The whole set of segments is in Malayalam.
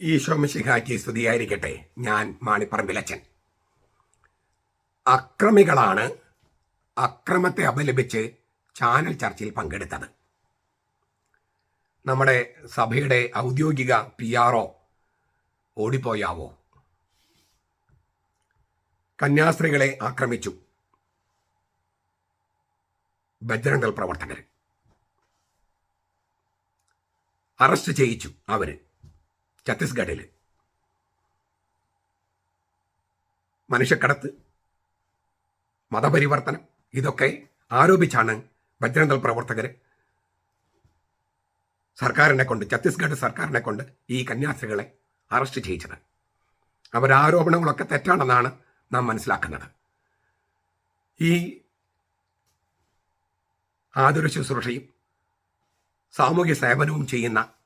ഈശോമിശിഹായ്ക്ക് സ്തുതിയായിരിക്കട്ടെ ഞാൻ മാണിപ്പറമ്പിലച്ചൻ അക്രമികളാണ് അക്രമത്തെ അപലപിച്ച് ചാനൽ ചർച്ചയിൽ പങ്കെടുത്തത്. നമ്മുടെ സഭയുടെ ഔദ്യോഗിക പി ആർഒ ഓടിപ്പോയാവോ? കന്യാസ്ത്രീകളെ ആക്രമിച്ചു. ബജ്രംഗൽ പ്രവർത്തകർ. അറസ്റ്റ് ചെയ്യിച്ചു അവർ. ഛത്തീസ്ഗഡിൽ മനുഷ്യക്കടത്ത് മതപരിവർത്തനം ഇതൊക്കെ ആരോപിച്ചാണ് ബജ്രംഗൽ പ്രവർത്തകർ സർക്കാരിനെ കൊണ്ട് ഛത്തീസ്ഗഡ് സർക്കാരിനെ കൊണ്ട് ഈ കന്യാസ്ത്രീകളെ അറസ്റ്റ് ചെയ്യിച്ചത്. അവരുടെ ആരോപണങ്ങളൊക്കെ തെറ്റാണെന്നാണ് നാം മനസ്സിലാക്കുന്നത്. ഈ ആതുര ശുശ്രൂഷയും സാമൂഹ്യ സേവനവും ചെയ്യുന്ന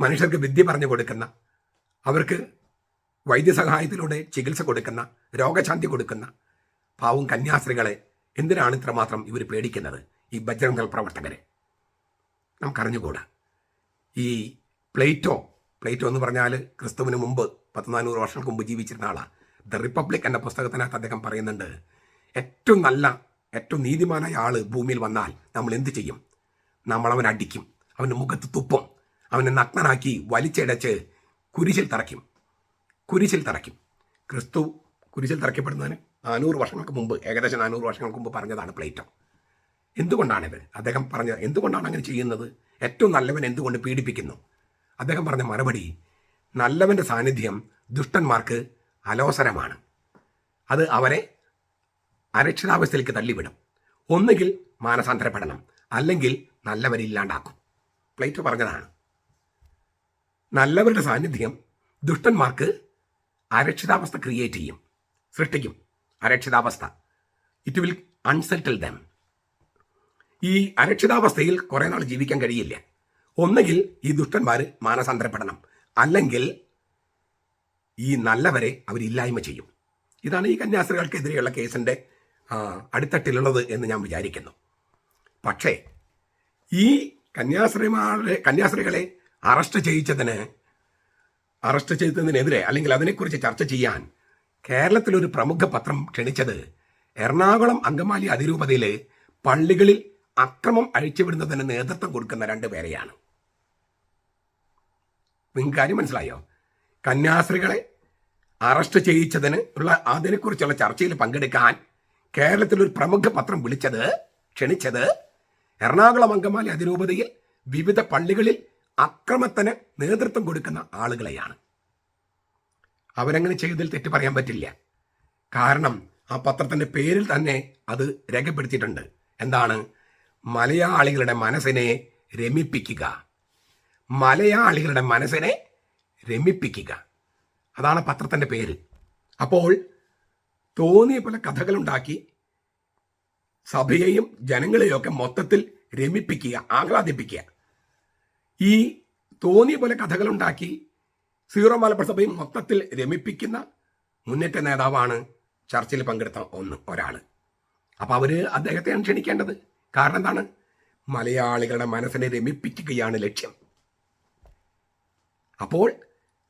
മനുഷ്യർക്ക് വിദ്യ പറഞ്ഞു കൊടുക്കുന്ന അവർക്ക് വൈദ്യസഹായത്തിലൂടെ ചികിത്സ കൊടുക്കുന്ന രോഗശാന്തി കൊടുക്കുന്ന പാവം കന്യാസ്ത്രീകളെ എന്തിനാണ് ഇത്രമാത്രം ഇവർ പേടിക്കുന്നത്? ഈ ബജ്രംഗൽ പ്രവർത്തകരെ. നമുക്കറിഞ്ഞുകൂടാ. ഈ പ്ലേറ്റോ പ്ലേറ്റോ എന്ന് പറഞ്ഞാൽ ക്രിസ്തുവിന് മുമ്പ് പത്ത് നാനൂറ് വർഷങ്ങൾക്ക് മുമ്പ് ജീവിച്ചിരുന്ന ആളാണ് ദ റിപ്പബ്ലിക് എന്ന പുസ്തകത്തിനകത്ത് അദ്ദേഹം പറയുന്നുണ്ട് ഏറ്റവും നല്ല ഏറ്റവും നീതിമാനായ ആൾ ഭൂമിയിൽ വന്നാൽ നമ്മൾ എന്ത് ചെയ്യും? നമ്മൾ അവൻ അടിക്കും അവന്റെ മുഖത്ത് തുപ്പും അവനെ നഗ്നനാക്കി വലിച്ചടച്ച് കുരിശിൽ തറയ്ക്കും. കുരിശിൽ തറയ്ക്കും. ക്രിസ്തു കുരിശിൽ തറയ്ക്കപ്പെടുന്നതിന് നാനൂറ് വർഷങ്ങൾക്ക് മുമ്പ് ഏകദേശം നാനൂറ് വർഷങ്ങൾക്ക് മുമ്പ് പറഞ്ഞതാണ് പ്ലേറ്റോ. എന്തുകൊണ്ടാണിത് അദ്ദേഹം പറഞ്ഞ എന്തുകൊണ്ടാണ് അങ്ങനെ ചെയ്യുന്നത്? ഏറ്റവും നല്ലവൻ എന്തുകൊണ്ട് പീഡിപ്പിക്കുന്നു? അദ്ദേഹം പറഞ്ഞ മറുപടി നല്ലവന്റെ സാന്നിധ്യം ദുഷ്ടന്മാർക്ക് അലോസരമാണ്. അത് അവരെ അരക്ഷിതാവസ്ഥയിലേക്ക് തള്ളിവിടും. ഒന്നുകിൽ മാനസാന്തരപ്പെടണം അല്ലെങ്കിൽ നല്ലവരില്ലാണ്ടാക്കും പ്ലേറ്റോ പറഞ്ഞതാണ്. നല്ലവരുടെ സാന്നിധ്യം ദുഷ്ടന്മാർക്ക് അരക്ഷിതാവസ്ഥ ക്രിയേറ്റ് ചെയ്യും സൃഷ്ടിക്കും. അരക്ഷിതാവസ്ഥ. ഇറ്റ് വിൽ അൺസെറ്റിൽ ദം ഈ അരക്ഷിതാവസ്ഥയിൽ കുറെ നാൾ ജീവിക്കാൻ കഴിയില്ല. ഒന്നുകിൽ ഈ ദുഷ്ടന്മാർ മാനസാന്തരപ്പെടണം. അല്ലെങ്കിൽ ഈ നല്ലവരെ അവരില്ലായ്മ ചെയ്യും. ഇതാണ് ഈ കന്യാസ്ത്രീകൾക്കെതിരെയുള്ള കേസിന്റെ ആ, അടിത്തട്ടിലുള്ളത് എന്ന് ഞാൻ വിചാരിക്കുന്നു. പക്ഷേ ഈ കന്യാസ്ത്രീമാരുടെ കന്യാസ്ത്രീകളെ അറസ്റ്റ് ചെയ്യിച്ചതിന് അറസ്റ്റ് ചെയ്തതിനെതിരെ അല്ലെങ്കിൽ അതിനെക്കുറിച്ച് ചർച്ച ചെയ്യാൻ കേരളത്തിലൊരു പ്രമുഖ പത്രം ക്ഷണിച്ചത് എറണാകുളം അങ്കമാലി അതിരൂപതയിലെ പള്ളികളിൽ അക്രമം അഴിച്ചുവിടുന്നതിന് നേതൃത്വം കൊടുക്കുന്ന രണ്ട് പേരെയാണ്. നിങ്ങൾക്ക് കാര്യം മനസ്സിലായോ? കന്യാസ്ത്രീകളെ അറസ്റ്റ് ചെയ്യിച്ചതിന് ഉള്ള അതിനെക്കുറിച്ചുള്ള ചർച്ചയിൽ പങ്കെടുക്കാൻ കേരളത്തിലൊരു പ്രമുഖ പത്രം വിളിച്ചത് ക്ഷണിച്ചത് എറണാകുളം അങ്കമാലി അതിരൂപതയിൽ വിവിധ പള്ളികളിൽ അക്രമത്തിന് നേതൃത്വം കൊടുക്കുന്ന ആളുകളെയാണ്. അവരങ്ങനെ ചെയ്തതിൽ തെറ്റ് പറയാൻ പറ്റില്ല. കാരണം ആ പത്രത്തിന്റെ പേരിൽ തന്നെ അത് രേഖപ്പെടുത്തിയിട്ടുണ്ട്. എന്താണ്? മലയാളികളുടെ മനസ്സിനെ രമിപ്പിക്കുക. മലയാളികളുടെ മനസ്സിനെ രമിപ്പിക്കുക. അതാണ് പത്രത്തിന്റെ പേര്. അപ്പോൾ തോന്നിയ പോലെ കഥകളുണ്ടാക്കി സഭയെയും ജനങ്ങളെയും ഒക്കെ മൊത്തത്തിൽ രമിപ്പിക്കുക ആഹ്ലാദിപ്പിക്കുക. ഈ തോന്നിയ പോലെ കഥകളുണ്ടാക്കി സീറോ മലബാർ സഭയും മൊത്തത്തിൽ രമിപ്പിക്കുന്ന മുന്നേറ്റ നേതാവാണ് ചർച്ചയിൽ പങ്കെടുത്ത ഒന്ന് ഒരാൾ അപ്പോൾ അവർ അദ്ദേഹത്തെയാണ് ക്ഷണിക്കേണ്ടത്. കാരണം എന്താണ്? മലയാളികളുടെ മനസ്സിനെ രമിപ്പിക്കുകയാണ് ലക്ഷ്യം. അപ്പോൾ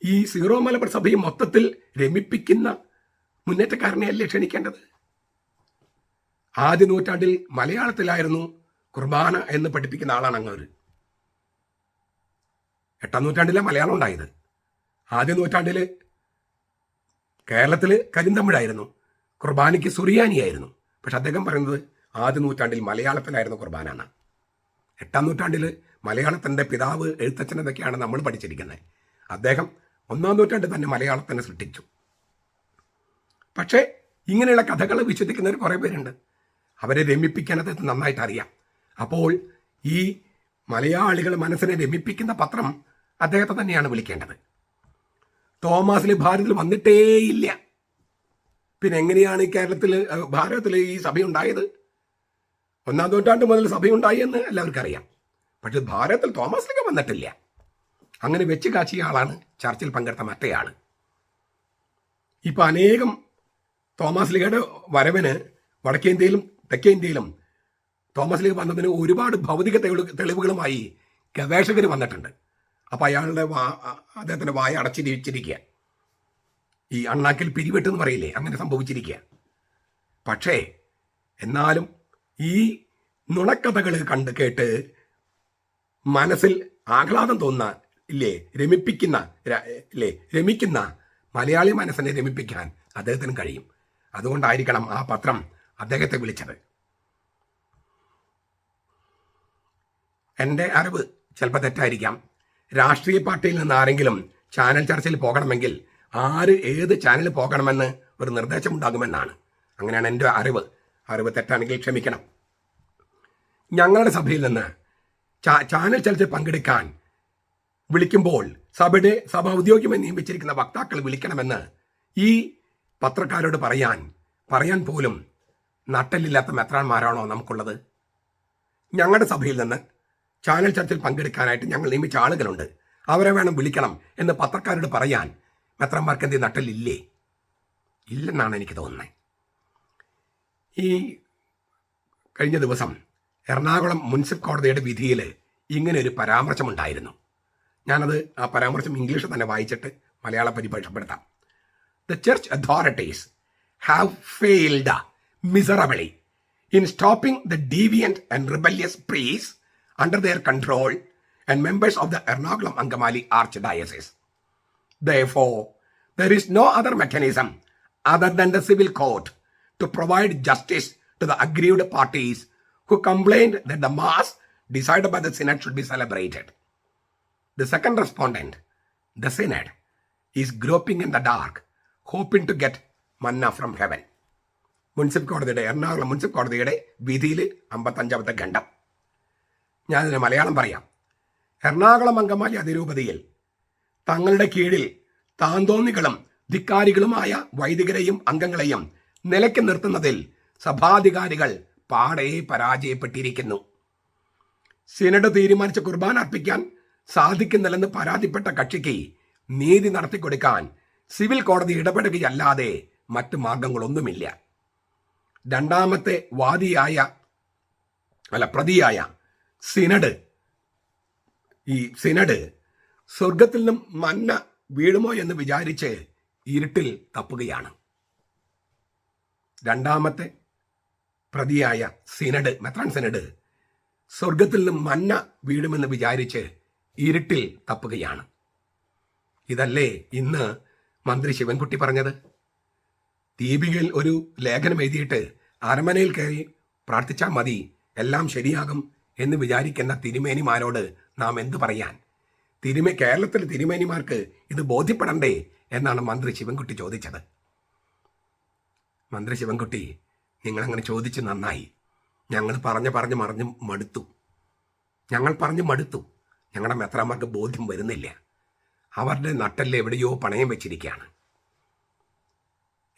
ഈ സീറോ മലബാർ സഭയും മൊത്തത്തിൽ രമിപ്പിക്കുന്ന മുന്നേറ്റക്കാരനെയല്ലേ ക്ഷണിക്കേണ്ടത്? ആദ്യ നൂറ്റാണ്ടിൽ മലയാളത്തിലായിരുന്നു കുർബാന എന്ന് പഠിപ്പിക്കുന്ന ആളാണ് അങ്ങ് എട്ടാം നൂറ്റാണ്ടിലെ മലയാളം ഉണ്ടായത്. ആദ്യ നൂറ്റാണ്ടിൽ കേരളത്തിൽ കരിന്തമിഴായിരുന്നു കുർബാനയ്ക്ക് സുറിയാനിയായിരുന്നു. പക്ഷെ അദ്ദേഹം പറയുന്നത് ആദ്യ നൂറ്റാണ്ടിൽ മലയാളത്തിലായിരുന്നു കുർബാന എന്ന് എട്ടാം നൂറ്റാണ്ടിൽ മലയാളത്തിന്റെ പിതാവ് എഴുത്തച്ഛൻ എന്നൊക്കെയാണ് നമ്മൾ പഠിച്ചിരിക്കുന്നത്. അദ്ദേഹം ഒന്നാം നൂറ്റാണ്ടിൽ തന്നെ മലയാളത്തിനെ സൃഷ്ടിച്ചു. പക്ഷേ ഇങ്ങനെയുള്ള കഥകൾ വിശ്വസിക്കുന്നവർ കുറേ പേരുണ്ട്. അവരെ രമിപ്പിക്കാനത് നന്നായിട്ട് അറിയാം അപ്പോൾ ഈ മലയാളികൾ മനസ്സിനെ രമിപ്പിക്കുന്ന പത്രം അദ്ദേഹത്തെ തന്നെയാണ് വിളിക്കേണ്ടത്. തോമാസിൽ ഭാരതത്തിൽ വന്നിട്ടേയില്ല. പിന്നെ എങ്ങനെയാണ് ഈ കേരളത്തിൽ ഭാരതത്തിൽ ഈ സഭയുണ്ടായത്? ഒന്നാം നൂറ്റാണ്ട് മുതൽ സഭയുണ്ടായി എന്ന് എല്ലാവർക്കും അറിയാം പക്ഷെ ഭാരതത്തിൽ തോമസിലേക്ക് വന്നിട്ടില്ല. അങ്ങനെ വെച്ച് കാച്ചിയ ആളാണ് ചർച്ചിൽ പങ്കെടുത്ത മറ്റേയാൾ ഇപ്പൊ അനേകം തോമസ് ലീഗയുടെ വരവിന് വടക്കേ ഇന്ത്യയിലും തെക്കേ ഇന്ത്യയിലും തോമസ് ലീഗ് വന്നതിന് ഒരുപാട് ഭൗതിക തെളിവുകളുമായി ഗവേഷകർ വന്നിട്ടുണ്ട്. അപ്പം അയാളുടെ വാ അദ്ദേഹത്തിന്റെ വായ അടച്ചിരിച്ചിരിക്കുക ഈ അണ്ണാക്കിൽ പിരിവെട്ടെന്ന് പറയില്ലേ? അങ്ങനെ സംഭവിച്ചിരിക്കുക. പക്ഷേ എന്നാലും ഈ നുണക്കഥകൾ കണ്ട് കേട്ട് മനസ്സിൽ ആഹ്ലാദം തോന്നുന്ന ഇല്ലേ രമിപ്പിക്കുന്ന ഇല്ലേ രമിക്കുന്ന മലയാളി മനസ്സിനെ രമിപ്പിക്കാൻ അദ്ദേഹത്തിന് കഴിയും. അതുകൊണ്ടായിരിക്കണം ആ പത്രം അദ്ദേഹത്തെ വിളിച്ചത്. എന്റെ അറിവ് ചിലപ്പോൾ തെറ്റായിരിക്കാം. രാഷ്ട്രീയ പാർട്ടിയിൽ നിന്ന് ആരെങ്കിലും ചാനൽ ചർച്ചയിൽ പോകണമെങ്കിൽ ആര് ഏത് ചാനലിൽ പോകണമെന്ന് ഒരു നിർദ്ദേശമുണ്ടാകുമെന്നാണ്. അങ്ങനെയാണ് എന്റെ അറിവ്. അറിവ് തെറ്റാണെങ്കിൽ ക്ഷമിക്കണം. ഞങ്ങളുടെ സഭയിൽ നിന്ന് ചാനൽ ചർച്ചയിൽ പങ്കെടുക്കാൻ വിളിക്കുമ്പോൾ സഭയുടെ സഭ ഔദ്യോഗികമായി നിയമിച്ചിരിക്കുന്ന വക്താക്കൾ വിളിക്കണമെന്ന് ഈ പത്രക്കാരോട് പറയാൻ പറയാൻ പോലും നട്ടലില്ലാത്ത മെത്രാൻമാരാണോ നമുക്കുള്ളത്? ഞങ്ങളുടെ സഭയിൽ നിന്ന് ചാനൽ ചർച്ചയിൽ പങ്കെടുക്കാനായിട്ട് ഞങ്ങൾ നിയമിച്ച ആളുകളുണ്ട്. അവരെ വേണം വിളിക്കണം എന്ന് പത്രക്കാരോട് പറയാൻ മെത്രന്മാർക്ക് എന്ത് നട്ടലില്ലേ? ഇല്ലെന്നാണ് എനിക്ക് തോന്നുന്നത്. ഈ കഴിഞ്ഞ ദിവസം എറണാകുളം മുനിസിപ്പൽ കോടതിയുടെ വിധിയിൽ ഇങ്ങനെ ഒരു പരാമർശമുണ്ടായിരുന്നു. ഞാനത് ആ പരാമർശം ഇംഗ്ലീഷിൽ തന്നെ വായിച്ചിട്ട് മലയാള പരിഭാഷപ്പെടുത്താം. The church authorities have failed miserably in stopping the deviant and rebellious priests under their control and members of the Ernakulam Angamali Archdiocese. Therefore, there is no other mechanism other than the civil court to provide justice to the aggrieved parties who complained that the mass decided by the synod should be celebrated. The second respondent, the synod, is groping in the dark, hoping to get manna from heaven. Municipal കോടതിയുടെ എറണാകുളം മുനിസിപ്പൽ കോടതിയുടെ വിധിയിൽ അമ്പത്തഞ്ചാമത്തെ ഖണ്ഡം ഞാനിതിന് മലയാളം പറയാം. എറണാകുളം അങ്കമാലി അതിരൂപതയിൽ തങ്ങളുടെ കീഴിൽ താന്തോന്നികളും ധിക്കാരികളുമായ വൈദികരെയും അംഗങ്ങളെയും നിലയ്ക്ക് നിർത്തുന്നതിൽ സഭാധികാരികൾ പാടെ പരാജയപ്പെട്ടിരിക്കുന്നു. സിനഡ് തീരുമാനിച്ച കുർബാന അർപ്പിക്കാൻ സാധിക്കുന്നില്ലെന്ന് പരാതിപ്പെട്ട കക്ഷിക്ക് നീതി നടത്തിക്കൊടുക്കാൻ സിവിൽ കോടതി ഇടപെടുകയല്ലാതെ മറ്റു മാർഗങ്ങളൊന്നുമില്ല. രണ്ടാമത്തെ വാദിയായ അല്ല പ്രതിയായ സിനഡ്. ഈ സിനഡ് സ്വർഗത്തിൽ നിന്നും മന്ന വീഴുമോ എന്ന് വിചാരിച്ച് ഇരുട്ടിൽ തപ്പുകയാണ്. രണ്ടാമത്തെ പ്രതിയായ സിനഡ് മെത്രാൻ സിനഡ് സ്വർഗത്തിൽ നിന്നും മന്ന വീഴുമെന്ന് വിചാരിച്ച് ഇരുട്ടിൽ തപ്പുകയാണ്. ഇതല്ലേ ഇന്ന് മന്ത്രി ശിവൻകുട്ടി പറഞ്ഞത്? ദീപികയിൽ ഒരു ലേഖനം എഴുതിയിട്ട് അരമനയിൽ കയറി പ്രാർത്ഥിച്ചാൽ മതി എല്ലാം ശരിയാകും എന്ന് വിചാരിക്കുന്ന തിരുമേനിമാരോട് നാം എന്തു പറയാൻ? തിരുമേ കേരളത്തിലെ തിരുമേനിമാർക്ക് ഇത് ബോധ്യപ്പെടണ്ടേ എന്നാണ് മന്ത്രി ശിവൻകുട്ടി ചോദിച്ചത്. മന്ത്രി ശിവൻകുട്ടി നിങ്ങളങ്ങനെ ചോദിച്ച് നന്നായി. ഞങ്ങൾ പറഞ്ഞ് പറഞ്ഞ് മറിഞ്ഞ് മടുത്തു. ഞങ്ങൾ പറഞ്ഞ് മടുത്തു. ഞങ്ങളുടെ മെത്രാന്മാർക്ക് ബോധ്യം വരുന്നില്ല. അവരുടെ നട്ടൽ എവിടെയോ പണയം വെച്ചിരിക്കുകയാണ്.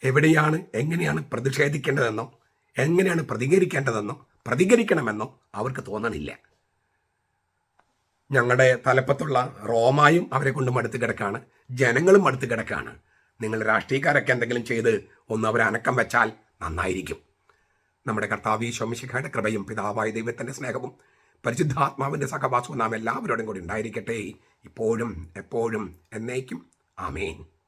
എവിടെയാണ് എങ്ങനെയാണ് പ്രതിഷേധിക്കേണ്ടതെന്നോ എങ്ങനെയാണ് പ്രതികരിക്കേണ്ടതെന്നോ പ്രതികരിക്കണമെന്നോ അവർക്ക് തോന്നണില്ല. ഞങ്ങളുടെ തലപ്പത്തുള്ള റോമായും അവരെ കൊണ്ട് മടുത്ത് കിടക്കാണ്. ജനങ്ങളും മടുത്ത് കിടക്കാണ്. നിങ്ങൾ രാഷ്ട്രീയക്കാരൊക്കെ എന്തെങ്കിലും ചെയ്ത് ഒന്ന് അവരെ അനക്കം വെച്ചാൽ നന്നായിരിക്കും. നമ്മുടെ കർത്താവ് ശോമിശിഖയുടെ കൃപയും പിതാവായ ദൈവത്തിന്റെ സ്നേഹവും പരിശുദ്ധാത്മാവിന്റെ സഹവാസവും നാം എല്ലാവരോടും കൂടി ഉണ്ടായിരിക്കട്ടെ. ഇപ്പോഴും എപ്പോഴും എന്നേക്കും. ആമേൻ.